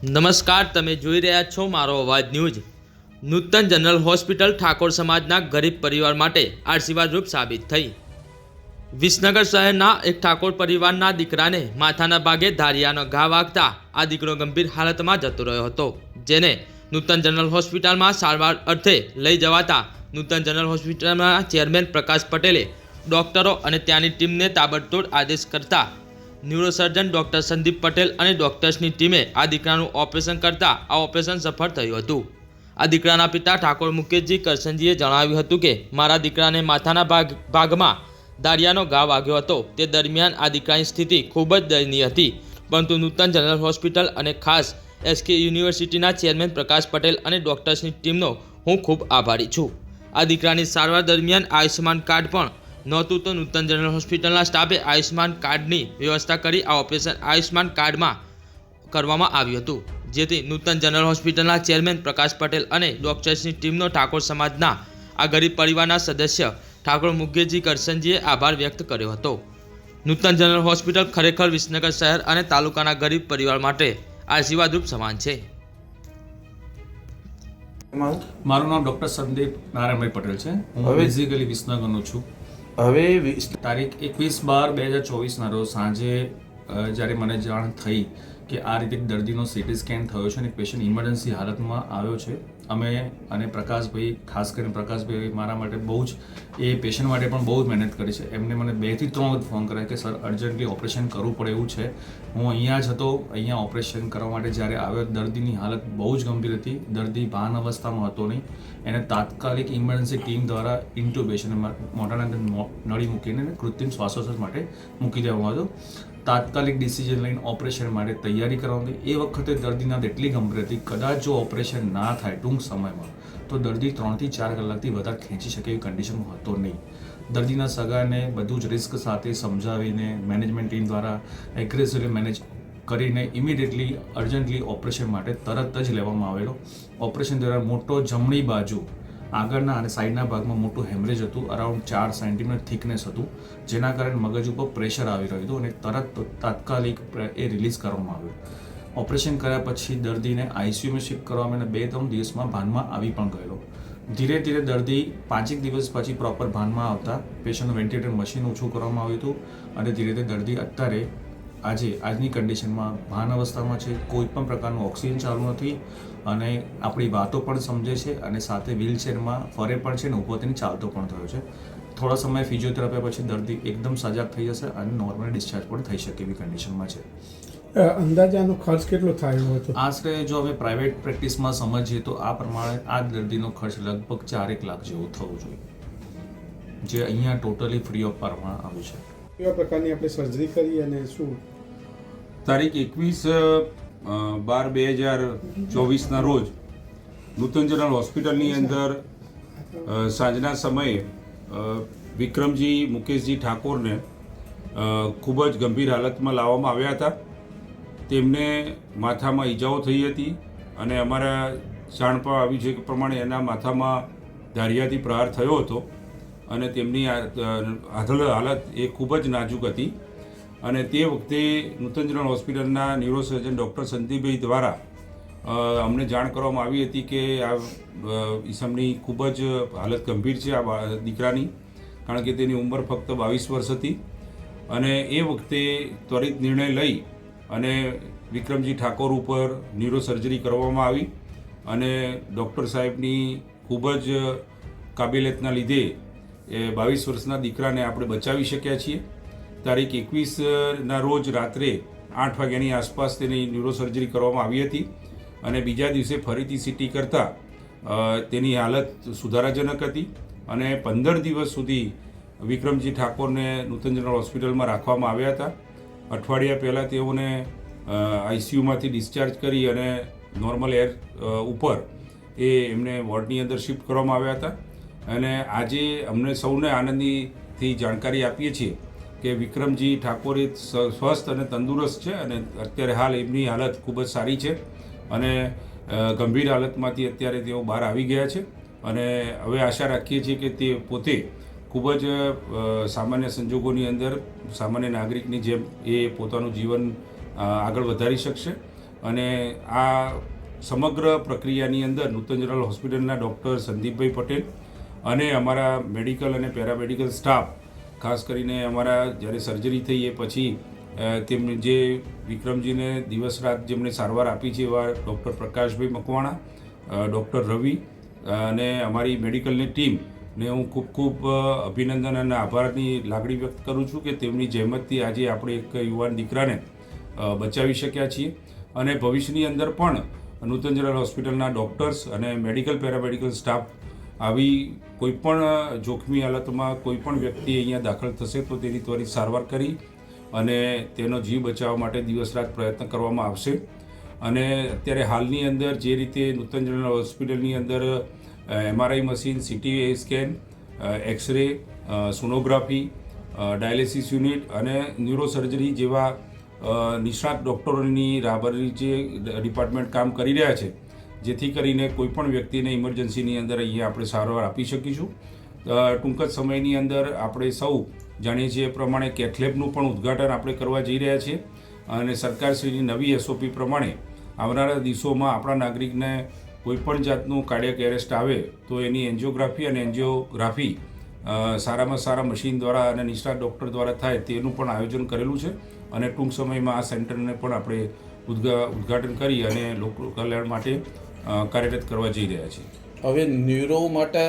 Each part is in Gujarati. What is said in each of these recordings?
નમસ્કાર, તમે જોઈ રહ્યા છો મારો અવાજ news. Nutan general hospital Thakor સમાજના ગરીબ પરિવાર માટે આશીર્વાદરૂપ સાબિત થઈ. વિસનગર શહેરના એક ઠાકોર પરિવારના દીકરાને માથાના ભાગે ધારિયાનો ઘા વાગતા આ દીકરો ગંભીર હાલતમાં જતો રહ્યો હતો, જેને નૂતન જનરલ હોસ્પિટલમાં સારવાર અર્થે લઈ જવાતા નૂતન જનરલ હોસ્પિટલના ચેરમેન પ્રકાશ પટેલે ડોક્ટરો અને ત્યાંની ટીમને તાબડતોડ આદેશ કરતા ન્યુરોસર્જન ડૉક્ટર સંદીપ પટેલ અને ડોક્ટર્સની ટીમે આ દીકરાનું ઓપરેશન કરતા આ ઓપરેશન સફળ થયું હતું. આ દીકરાના પિતા ઠાકોર મુકેશજી કરસનજીએ જણાવ્યું હતું કે, મારા દીકરાને માથાના ભાગ, ભાગમાં દાળિયાનો ઘા વાગ્યો હતો. તે દરમિયાન આ દીકરાની સ્થિતિ ખૂબ જ દયનીય હતી. પરંતુ નૂતન જનરલ હોસ્પિટલ અને ખાસ એસકે યુનિવર્સિટીના ચેરમેન પ્રકાશ પટેલ અને ડૉક્ટર્સની ટીમનો હું ખૂબ આભારી છું. આ દીકરાની સારવાર દરમિયાન આયુષ્યમાન કાર્ડ પણ નહોતું તો નૂતન જનરલ હોસ્પિટલના સ્ટાફે આયુષ્યમાન કાર્ડની વ્યવસ્થા કરી આ ઓપરેશન આયુષ્યમાન કાર્ડમાં કરવામાં આવ્યું હતું. જેથી નૂતન જનરલ હોસ્પિટલના ચેરમેન પ્રકાશ પટેલ અને ડોક્ટર્સની ટીમનો ઠાકોર સમાજના આ ગરીબ પરિવારના સદસ્ય ઠાકોર મુગેજી કરસનજીએ આભાર વ્યક્ત કર્યો હતો. નૂતન જનરલ હોસ્પિટલ ખરેખર વિસનગર શહેર અને તાલુકાના ગરીબ પરિવાર માટે આશીર્વાદરૂપ સમાન છે. મારું નામ ડૉક્ટર સંદીપ નારાયણભાઈ પટેલ છે. હું બેઝિકલી વિસનગરનો છું. હવે તારીખ એકવીસ બાર બે હજાર ચોવીસના રોજ સાંજે જ્યારે મને જાણ થઈ કે આ રીતે દર્દીનો સીટી સ્કેન થયો છે અને પેશન્ટ ઇમરજન્સી હાલતમાં આવ્યો છે અમે અને પ્રકાશભાઈ, ખાસ કરીને પ્રકાશભાઈ મારા માટે બહુ જ, એ પેશન્ટ માટે પણ બહુ જ મહેનત કરી છે. એમને મને બેથી ત્રણ વખત ફોન કર્યા કે સર અર્જન્ટલી ઓપરેશન કરવું પડે એવું છે. હું અહીંયા જ હતો, અહીંયા ઓપરેશન કરવા માટે જ્યારે આવ્યો, દર્દીની હાલત બહુ જ ગંભીર હતી. દર્દી ભાન અવસ્થામાં હતો નહીં. એને તાત્કાલિક ઇમરજન્સી ટીમ દ્વારા ઇન્ટ્યુબેશન મોટાના નળી મૂકીને કૃત્રિમ શ્વાસોશ્વાસ માટે મૂકી દેવામાં આવ્યો તાત્કાલિક ડિસિઝન લઈને ઓપરેશન માટે તૈયારી કરવાની એ વખતે દર્દીના એટલી ગંભીર હતી કદાચ જો ઓપરેશન ના થાય ટૂંક સમયમાં, તો દર્દી ત્રણથી ચાર કલાકથી વધારે ખેંચી શકે એવી કન્ડિશનમાં હતો નહીં. દર્દીના સગાને બધું જ રિસ્ક સાથે સમજાવીને મેનેજમેન્ટ ટીમ દ્વારા એગ્રેસિવલી મેનેજ કરીને ઇમિડિયેટલી અર્જન્ટલી ઓપરેશન માટે તરત જ લેવામાં આવેલો. ઓપરેશન દ્વારા મોટો જમણી બાજુ આગળના અને સાઈડના ભાગમાં મોટું હેમરેજ હતું અરાઉન્ડ ચાર સેન્ટીમીટર થિકનેસ હતું, જેના કારણે મગજ ઉપર પ્રેશર આવી રહ્યું હતું અને તરત તાત્કાલિક એ રિલીઝ કરવામાં આવ્યું. ઓપરેશન કર્યા પછી દર્દીને આઈસીયુમાં શિફ્ટ કરવામાં અને બે ત્રણ દિવસમાં ભાનમાં આવી પણ ગયેલો. ધીરે ધીરે દર્દી પાંચેક દિવસ પછી પ્રોપર ભાનમાં આવતા પેશન્ટનું વેન્ટિલેટર મશીન ઓછું કરવામાં આવ્યું હતું અને ધીરે ધીરે દર્દી અત્યારે આજે આજની કન્ડિશનમાં ભાન અવસ્થામાં છે કોઈ પણ પ્રકારનું ઓક્સિજન ચાલુ નથી અને આપણી વાતો પણ સમજે છે અને સાથે વ્હીલચેરમાં ફરે પણ છે ને ઊભો થઈને ચાલતો પણ થયો છે. થોડા સમય ફિઝિયોથેરાપી પછી દર્દી એકદમ સજાગ થઈ જશે અને નોર્મલ ડિસ્ચાર્જ પણ થઈ શકે એવી કન્ડિશનમાં છે. અંદાજાનો અંદાજે આનો ખર્ચ કેટલો થયો હતો? આશરે જો અમે પ્રાઇવેટ પ્રેક્ટિસમાં સમજીએ તો આ પ્રમાણે આ દર્દીનો ખર્ચ લગભગ ચારેક લાખ જેવો થવો જોઈએ. જે અહીંયા ટોટલી ફ્રી ઓફ પાડવામાં આવ્યું છે. કેવા પ્રકારની આપણે સર્જરી કરી અને શું? તારીખ એકવીસ બાર બે હજાર ચોવીસના રોજ નૂતન જનરલ હોસ્પિટલની અંદર સાંજના સમયે વિક્રમજી, મુકેશજી ઠાકોરને ખૂબ જ ગંભીર હાલતમાં લાવવામાં આવ્યા હતા. તેમને માથામાં ઈજાઓ થઈ હતી અને અમારા જાણ પણ આવી છે કે પ્રમાણે એના માથામાં ધારિયાથી પ્રહાર થયો હતો. અને તેમની આ, હાલત એ ખૂબ જ નાજુક હતી. અને તે વખતે નૂતન જનરલ હોસ્પિટલના ન્યુરોસર્જન ડૉક્ટર સંદીપભાઈ દ્વારા અમને જાણ કરવામાં આવી હતી કે આ ઈસમની ખૂબ જ હાલત ગંભીર છે આ દીકરાની કારણ કે તેની ઉંમર ફક્ત બાવીસ વર્ષ હતી. અને એ વખતે ત્વરિત નિર્ણય લઈ અને વિક્રમજી ઠાકોર ઉપર ન્યુરો સર્જરી કરવામાં આવી. અને ડૉક્ટર સાહેબની ખૂબ જ કાબિલિયતના લીધે એ બાવીસ વર્ષના દીકરાને આપણે બચાવી શક્યા છીએ. તારીખ એકવીસના રોજ રાત્રે આઠ વાગ્યાની આસપાસ તેની ન્યુરોસર્જરી કરવામાં આવી હતી અને બીજા દિવસે ફરીથી સીટી કરતાં તેની હાલત સુધારાજનક હતી અને પંદર દિવસ સુધી વિક્રમજી ઠાકોરને નૂતન જનરલ હોસ્પિટલમાં રાખવામાં આવ્યા હતા. અઠવાડિયા પહેલાં તેઓને આઈસીયુમાંથી ડિસ્ચાર્જ કરી અને નોર્મલ એર ઉપર એ એમને વોર્ડની અંદર શિફ્ટ કરવામાં આવ્યા હતા. અને આજે અમને સૌને આનંદીથી જાણકારી આપીએ છીએ કે વિક્રમજી ઠાકોર એ સ્વસ્થ અને તંદુરસ્ત છે અને અત્યારે હાલ એમની હાલત ખૂબ જ સારી છે અને ગંભીર હાલતમાંથી અત્યારે તેઓ બહાર આવી ગયા છે અને હવે આશા રાખીએ છીએ કે તે પોતે ખૂબ જ સામાન્ય સંજોગોની અંદર સામાન્ય નાગરિકની જેમ એ પોતાનું જીવન આગળ વધારી શકશે અને આ સમગ્ર પ્રક્રિયાની અંદર નૂતન જનરલ હોસ્પિટલના ડૉક્ટર સંદીપભાઈ પટેલ અને અમારા મેડિકલ અને પેરામેડિકલ સ્ટાફ ખાસ કરીને અમારા જ્યારે સર્જરી થઈ એ પછી તેમને જે વિક્રમજીને દિવસ રાત જેમણે સારવાર આપી છે એવા ડૉક્ટર પ્રકાશભાઈ મકવાણા ડૉક્ટર રવિ અને અમારી મેડિકલની ટીમ ને હું ખૂબ ખૂબ અભિનંદન અને આભારની લાગણી વ્યક્ત કરું છું કે તેમની જહેમતથી આજે આપણે એક યુવાન દીકરાને બચાવી શક્યા છીએ. અને ભવિષ્યની અંદર પણ નૂતન જનરલ હોસ્પિટલના ડૉક્ટર્સ અને મેડિકલ પેરામેડિકલ સ્ટાફ આવી કોઈપણ જોખમી હાલતમાં કોઈપણ વ્યક્તિ અહીંયા દાખલ થશે તો તેની ત્વરિત સારવાર કરી અને તેનો જીવ બચાવવા માટે દિવસ રાત પ્રયત્ન કરવામાં આવશે. અને અત્યારે હાલની અંદર જે રીતે નૂતન જનરલ હોસ્પિટલની અંદર MRI machine, CT scan X-ray sonography dialysis unit અને ન્યુરોસર્જરી જેવા નિષ્ણાત ડૉક્ટરોની રાબરની જે ડિપાર્ટમેન્ટ કામ કરી રહ્યા છે જેથી કરીને કોઈપણ વ્યક્તિને ઇમરજન્સીની અંદર અહીંયા આપણે સારવાર આપી શકીશું. ટૂંક જ સમયની અંદર આપણે સૌ જાણીએ છીએ એ પ્રમાણે કેથલેબનું પણ ઉદ્ઘાટન આપણે કરવા જઈ રહ્યા છીએ અને સરકારશ્રીની નવી એસઓપી પ્રમાણે આવનારા દિવસોમાં આપણા નાગરિકને કોઈપણ જાતનું કાર્ડિયક એરેસ્ટ આવે તો એની એન્જિયોગ્રાફી અને એન્જિયોગ્રાફી સારામાં સારા મશીન દ્વારા અને નિષ્ણાત ડૉક્ટર દ્વારા થાય તેનું પણ આયોજન કરેલું છે અને ટૂંક સમયમાં આ સેન્ટરને પણ આપણે ઉદ્ઘાટન કરી અને લોકો, કલ્યાણ માટે કાર્યરત કરવા જઈ રહ્યા છીએ હવે ન્યુરો માટે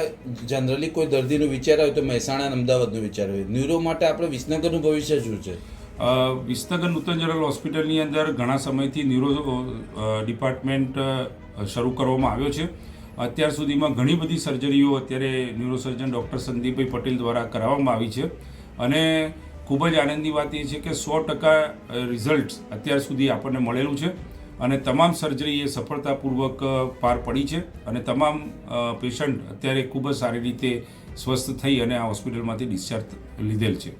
જનરલી કોઈ દર્દીનો વિચાર આવે તો મહેસાણા અમદાવાદનો વિચાર હોય ન્યુરો માટે આપણે વિસનગરનું ભવિષ્ય શું છે? વિસનગર નૂતન જનરલ હોસ્પિટલની અંદર ઘણા સમયથી ન્યુરો ડિપાર્ટમેન્ટ શરૂ કરવામાં આવ્યો છે. અત્યાર સુધીમાં ઘણી બધી સર્જરીઓ અત્યારે ન્યુરોસર્જન ડૉક્ટર સંદીપભાઈ પટેલ દ્વારા કરાવવામાં આવી છે. અને ખૂબ જ આનંદની વાત એ છે કે સો ટકા રિઝલ્ટ અત્યાર સુધી આપણને મળેલું છે. અને તમામ સર્જરી એ સફળતાપૂર્વક પાર પડી છે અને તમામ પેશન્ટ અત્યારે ખૂબ જ સારી રીતે સ્વસ્થ થઈ અને આ હોસ્પિટલમાંથી ડિસ્ચાર્જ લીધેલ છે.